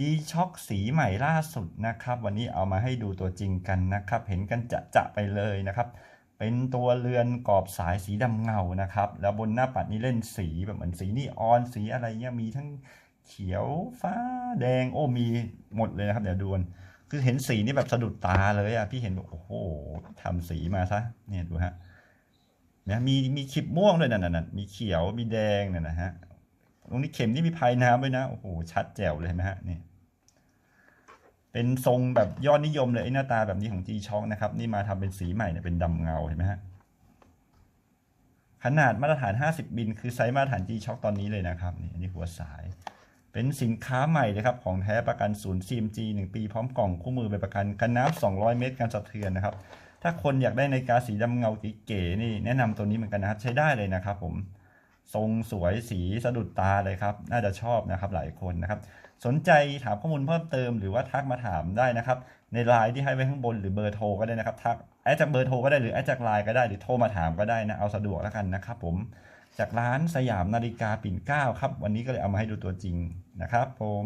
G Shock สีใหม่ล่าสุดนะครับ วันนี้เอามาให้ดูตัวจริงกันนะครับ เห็นกันจะจะไปเลยนะครับ เป็นตัวเรือนกรอบสายสีดำเงานะครับ แล้วบนหน้าปัดนี้เล่นสีแบบเหมือนสีนีออนสีอะไรเงี้ยมีทั้งเขียวฟ้าแดงโอ้มีหมดเลยนะครับ เดี๋ยวดูนคือเห็นสีนี่แบบสะดุดตาเลยอะพี่เห็นโอ้โหทำสีมาซะเนี่ยดูฮะเนี่ยมีมีขีบม่วงด้วยนั่นน่ะมีเขียวมีแดงเนี่ยนะฮะ ตรงนี้เข็มนี่มีพายน้ำด้วยนะ โอ้โห ชัดแจ๋วเลยนไหมฮะนี่ เป็นทรงแบบยอดนิยมเลยไอ้หน้าตาแบบนี้ของ G Shock นะครับ นี่มาทำเป็นสีใหม่เนี่ยเป็นดำเงาเห็นไหมฮะ ขนาดมาตรฐาน 50บินคือไซส์มาตรฐาน G Shock ตอนนี้เลยนะครับ นี่อันนี้หัวสาย เป็นสินค้าใหม่เลยครับ ของแท้ประกันศูนย์ CMG 1 ปีพร้อมกล่องคู่มือใบประกันกันน้ำ200 เมตรกันสะเทือนนะครับ ถ้าคนอยากได้ในาฬิกาสีดำเงาเก๋ๆนี่แนะนำตัวนี้เหมือนกันนะครับ ใช้ได้เลยนะครับผม ทรงสวยสีสะดุดตาเลยครับ น่าจะชอบนะครับหลายคนนะครับ สนใจถามข้อมูลเพิ่มเติมหรือว่าทักมาถามได้นะครับ ในไลน์ที่ให้ไว้ข้างบนหรือเบอร์โทรก็ได้นะครับทักแอดจากเบอร์โทรก็ได้หรือแอดจากไลน์ก็ได้หรือโทรมาถามก็ได้นะเอาสะดวกแล้วกันนะครับผมจากร้านสยามนาฬิกาปิ่นเกล้าครับ วันนี้ก็เลยเอามาให้ดูตัวจริงนะครับผม